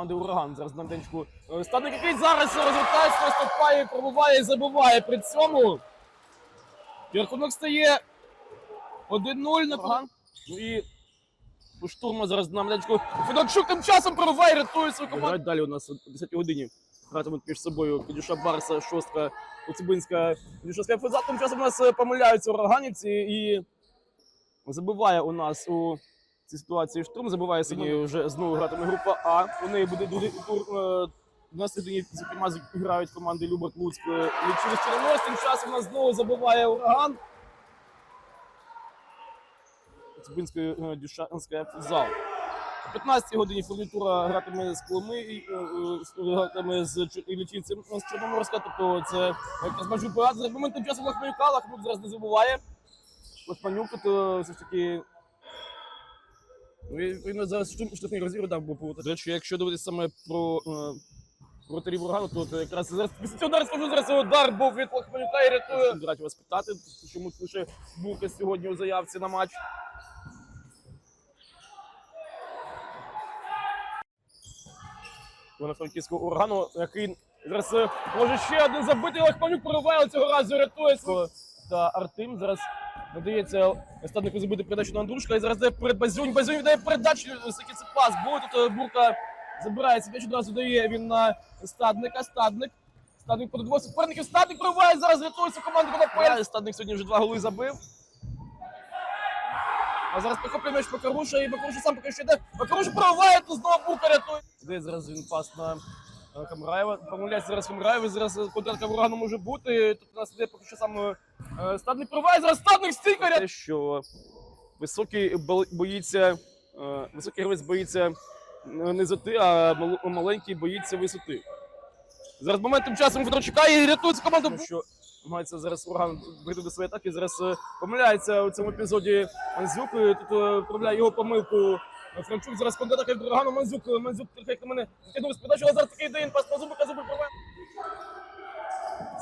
команди Ураган. Зараз на денчку. Е, Стадник, який зараз розвертається, наступає, пробуває і забиває при цьому. Рахунок стає 1-0 на Ураган. Ну і у штурму зараз на медичку. Федорчук тим часом прориває, рятує свою команду. Далі у нас о 10 годині гратимуть між собою Кадюша Барса, Шостка, Коцюбинська, Кадюша Скайфуза. Тим часом у нас е, помиляються ураганівці і забиває у нас у цій ситуації штурм. Забиває сьогодні вже знову гратиме група А. У неї буде другий тур. е, На середині, зокрема, грають команди Люберт Луцьк е, і через Чорноморськ. Тим часом нас знову забиває ураган. Цибинської е, Дюшанська футзал. О 15-й годині фурнітура гратиме з Коломи, гратиме з Іллічинцем з Чорноморська. Тобто це якраз групи А. За моментом часу Лахманюка, Лахманюк зараз не забуває. Лахманюк тут е, все ж таки Він зараз штурм- штрафний дав був повод. До речі, якщо дивитися саме про е, вратарів Ургану, то якраз зараз після удару скажу, зараз удар був від Лохманюка і рятує. Раді вас питати, чому лише Бука сьогодні у заявці на матч. Вона франківського органу, який зараз е, може ще один забитий Лохманюк прориває цього разу рятує та Артем зараз надається стаднику забити передачу на Андрушка і зараз дає перед Базюнь. Базюнь віддає передачу, оскільки це пас. Бо тут е, Бурка забирається, м'яч одразу дає він на стадника. Стадник. Стадник двох суперників. Стадник прориває, зараз рятується команда Конопель. Стадник сьогодні вже два голи забив. А зараз прихоплює м'яч Макаруша, і Макаруша сам поки що йде. Макаруша прориває, то знову Бурка рятує. Де зараз він пас на е, Хамраєва. Помиляється зараз Хамраєв, і зараз е, контратака Урагану може бути. Тут у нас іде поки що сам е, е, стадник прориває, зараз стадник стійка. Те, що високий боїться, е, високий гравець боїться е, низоти, а маленький боїться висоти. Зараз моментом часом Федорчука і рятується команда. Що намагається зараз ураган прийти до своєї атаки. Зараз е, помиляється у цьому епізоді Манзюк. Тут е, вправляє його помилку. Франчук зараз контратака від урагану Манзюк. Манзюк трохи як на мене затягнув з передачу, але зараз такий день пас на зубика, зубик проває.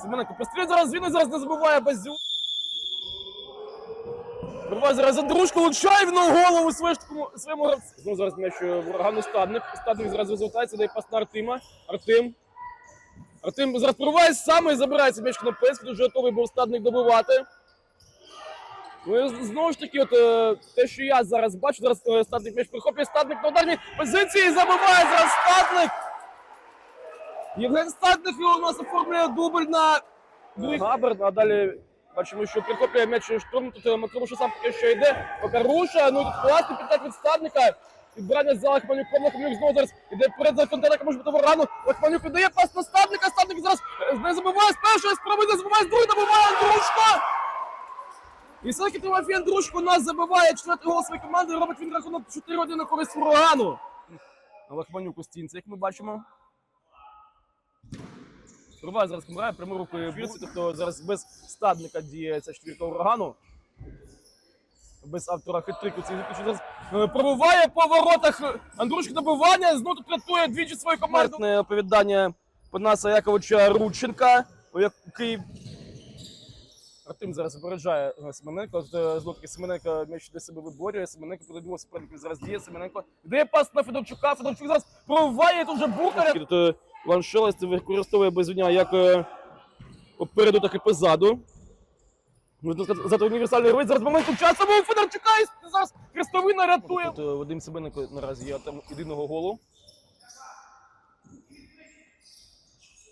Семененко пострілює зараз, він зараз не забуває Базюк. Вирває зараз Андрушко, влучає в голову своєму, своєму гравцю. Знову зараз м'яч е, урагану стадник. Стадник зараз розвертається, дає пас на Артема. Артем. Артем зараз прориває саме і забирається м'яч Кнопецький, дуже готовий був стадник добивати. Ну і знову ж таки, от е, те, що я зараз бачу, зараз е, стадник м'яч прихоплює стадник на ударній позиції і забиває зараз стадник. Євген Стадник у нас оформлює дубль на Габер, а далі бачимо, що прихоплює м'яч штурм. Тут е, Макаруша сам поки що йде. Макаруша, ну тут класний підтак від стадника. Підбирання за Лахманюком. Лахманюк знову зараз іде вперед за контейнерка, може бути ворану. Лахманюк віддає пас на стадника. Стадник зараз е, не забиває з першої спроби, не забиває з другої, добиває Андрушко. І все-таки Тимофій Андрушко нас забиває четвертий гол своєї команди. Робить він рахунок 4-1 на користь урагану. Лахманюк у стінці, як ми бачимо. Прорває зараз помирає прямою рукою б'ється, тобто зараз без стадника діє ця четвірка урагану. Без автора хитрику цей виключно зараз пробуває по воротах Андрушка добивання, знову тут рятує двічі свою команду. Смертне оповідання Панаса Яковича Рудченка, у який Артем зараз випереджає е, Семененко. З- Знову таки Семененко м'яч до себе виборює. Семененко двох суперників зараз діє. Семененко дає пас на Федорчука. Федорчук зараз пробиває тут вже бухаря. Тут е, Іван Шелест використовує безвиня як е, попереду, так і позаду. Можна сказати, універсальний гравець. Зараз моменту часу Федорчука і зараз Хрестовина рятує. Тут е, Вадим Семененко наразі є там єдиного голу.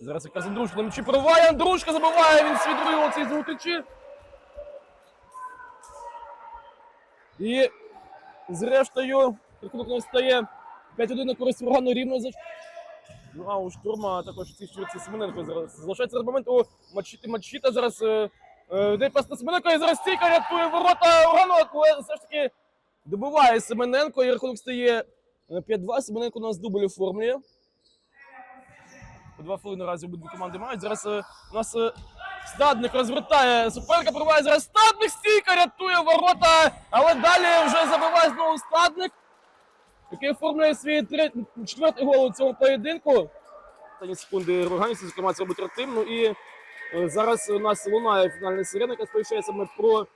Зараз якраз Андрушка на м'ячі прориває, Андрушка забиває, він другий гол цій. І зрештою, рахунок не стає 5-1 на користь Ургану рівно за Ну а у штурма також ці штурці Семененко зараз залишається момент у Мачіти Мачіта зараз е, е, де пас на Семененко і зараз стійка рятує ворота Урану, але все ж таки добиває Семененко і рахунок стає е, 5-2. Семененко у нас дубль оформлює. По два хвилини наразі обидві команди мають. Зараз е, у нас е, стадник розвертає суперника, пробиває зараз стадник, стійка рятує ворота, але далі вже забиває знову стадник, який оформлює свій третій, четвертий гол у цьому поєдинку. Останні секунди організації, зокрема, це робить Артем. Ну і е, зараз у нас лунає фінальна сирена, яка сповіщає саме про